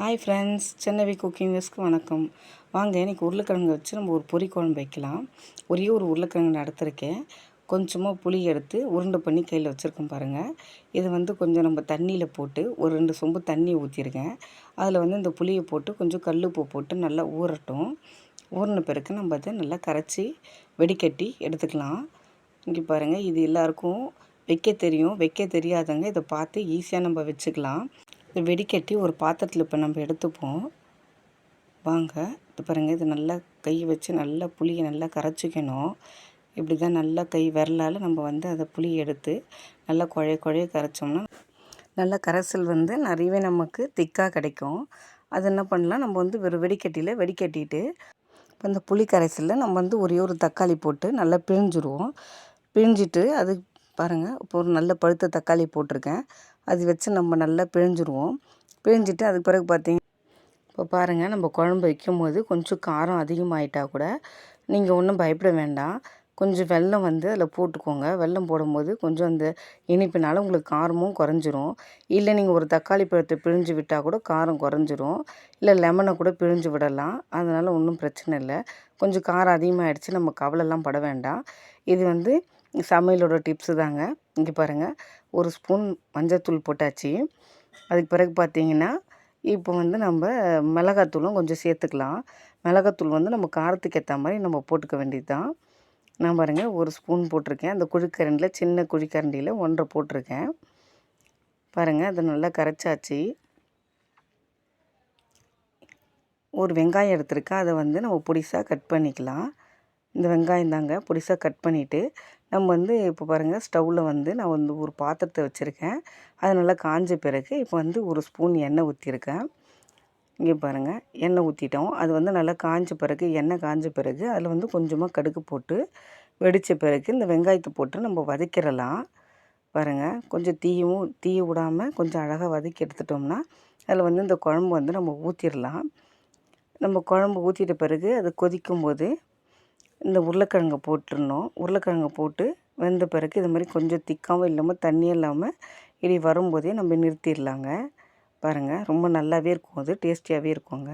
Hi friends Chennavi cooking விஸ்க்கு வணக்கம். வாங்க இன்றைக்கி உருளைக்கிழங்கு வச்சு நம்ம ஒரு பொரி குழம்பு வைக்கலாம். ஒரே ஒரு உருளைக்கிழங்கு நடத்திருக்கேன் கொஞ்சமாக புளி எடுத்து உருண்டை பண்ணி கையில் வச்சுருக்கோம் பாருங்கள் இது வந்து கொஞ்சம் நம்ம தண்ணியில் போட்டு ஒரு ரெண்டு சொம்பு தண்ணி ஊற்றிருக்கேன் அதில் வந்து இந்த புளியை போட்டு கொஞ்சம் கல்லுப்பு போட்டு நல்லா ஊறட்டும். ஊறின பிறகு நம்ம அதை நல்லா கரைச்சி வெடிக்கட்டி எடுத்துக்கலாம். இங்கே பாருங்கள் இது எல்லாருக்கும் வைக்க தெரியும். வைக்க தெரியாதவங்க இதை பார்த்து ஈஸியாக நம்ம வச்சுக்கலாம். வெடிக்கட்டி ஒரு பாத்திரத்தில் இப்போ நம்ம எடுத்துப்போம். வாங்க இது பாருங்கள் இது நல்லா கை வச்சு நல்லா புளியை நல்லா கரைச்சிக்கணும். இப்படி தான் நல்லா கை விரலால் நம்ம வந்து அதை புளி எடுத்து நல்லா குழைய குழைய கரைச்சோம்னா நல்லா கரைசல் வந்து நிறையவே நமக்கு திக்காக கிடைக்கும். அது என்ன பண்ணலாம் நம்ம வந்து வெறும் வெடிக்கட்டியில் வெடிக்கட்டிட்டு இப்போ இந்த புளி கரைசலில் நம்ம வந்து ஒரே ஒரு தக்காளி போட்டு நல்லா பிழிஞ்சிடுவோம் பிழிஞ்சிட்டு அது பாருங்கள் இப்போ ஒரு நல்ல பழுத்த தக்காளி போட்டிருக்கேன். அது வச்சு நம்ம நல்லா பிழிஞ்சிருவோம். பிழிஞ்சிட்டு அதுக்கு பிறகு பார்த்திங்க இப்போ பாருங்கள் நம்ம குழம்பு வைக்கும்போது கொஞ்சம் காரம் அதிகமாகிட்டா கூட நீங்கள் ஒன்றும் பயப்பட வேண்டாம். கொஞ்சம் வெல்லம் வந்து அதில் போட்டுக்கோங்க. வெல்லம் போடும்போது கொஞ்சம் அந்த இனிப்பினால் உங்களுக்கு காரமும் குறைஞ்சிரும். இல்லை நீங்கள் ஒரு தக்காளி பழத்தை பிழிஞ்சு விட்டால் கூட காரம் குறைஞ்சிரும். இல்லை லெமனை கூட பிழிஞ்சு விடலாம். அதனால் ஒன்றும் பிரச்சனை இல்லை. கொஞ்சம் காரம் அதிகமாகிடுச்சு நம்ம கவலைலாம் பட வேண்டாம். இது வந்து சமையலோட டிப்ஸு தாங்க. இங்கே பாருங்கள் ஒரு ஸ்பூன் மஞ்சத்தூள் போட்டாச்சு. அதுக்கு பிறகு பார்த்தீங்கன்னா இப்போ வந்து நம்ம மிளகாத்தூளும் கொஞ்சம் சேர்த்துக்கலாம். மிளகாத்தூள் வந்து நம்ம காரத்துக்கு ஏற்ற மாதிரி நம்ம போட்டுக்க வேண்டியது தான் நான் பாருங்கள் ஒரு ஸ்பூன் போட்டிருக்கேன். அந்த குழிக்கரண்டியில் சின்ன குழிக்கரண்டியில் ஒன்றரை போட்டிருக்கேன். பாருங்கள் அதை நல்லா கரைச்சாச்சு. ஒரு வெங்காயம் எடுத்துருக்கேன். அதை வந்து நம்ம பொடிசாக கட் பண்ணிக்கலாம். இந்த வெங்காயம் தாங்க பொடிசாக கட் பண்ணிவிட்டு நம்ம வந்து இப்போ பாருங்கள் ஸ்டவ்வில் வந்து நான் வந்து ஒரு பாத்திரத்தை வச்சுருக்கேன். அது நல்லா காஞ்ச பிறகு இப்போ வந்து ஒரு ஸ்பூன் எண்ணெய் ஊற்றிருக்கேன் இங்கே பாருங்கள் எண்ணெய் ஊற்றிட்டோம் அது வந்து நல்லா காஞ்ச பிறகு எண்ணெய் காஞ்ச பிறகு அதில் வந்து கொஞ்சமாக கடுகு போட்டு வெடித்த பிறகு இந்த வெங்காயத்தை போட்டு நம்ம வதக்கிடலாம். பாருங்கள் கொஞ்சம் தீயும் தீய விடாமல் கொஞ்சம் அழகாக வதக்கி எடுத்துட்டோம்னா அதில் வந்து இந்த குழம்பு வந்து நம்ம ஊற்றிடலாம் நம்ம குழம்பு ஊற்றிட்ட பிறகு அது கொதிக்கும் போது இந்த உருளைக்கிழங்கை போட்டுருந்தோம் உருளைக்கிழங்கை போட்டு வெந்த பிறகு இது மாதிரி கொஞ்சம் திக்காகவும் இல்லாமல் தண்ணியும் இல்லாமல் இடி வரும்போதே நம்ம நிறுத்திடலாங்க. பாருங்கள் ரொம்ப நல்லாவே இருக்கும் அது டேஸ்டியாகவே இருக்குங்க.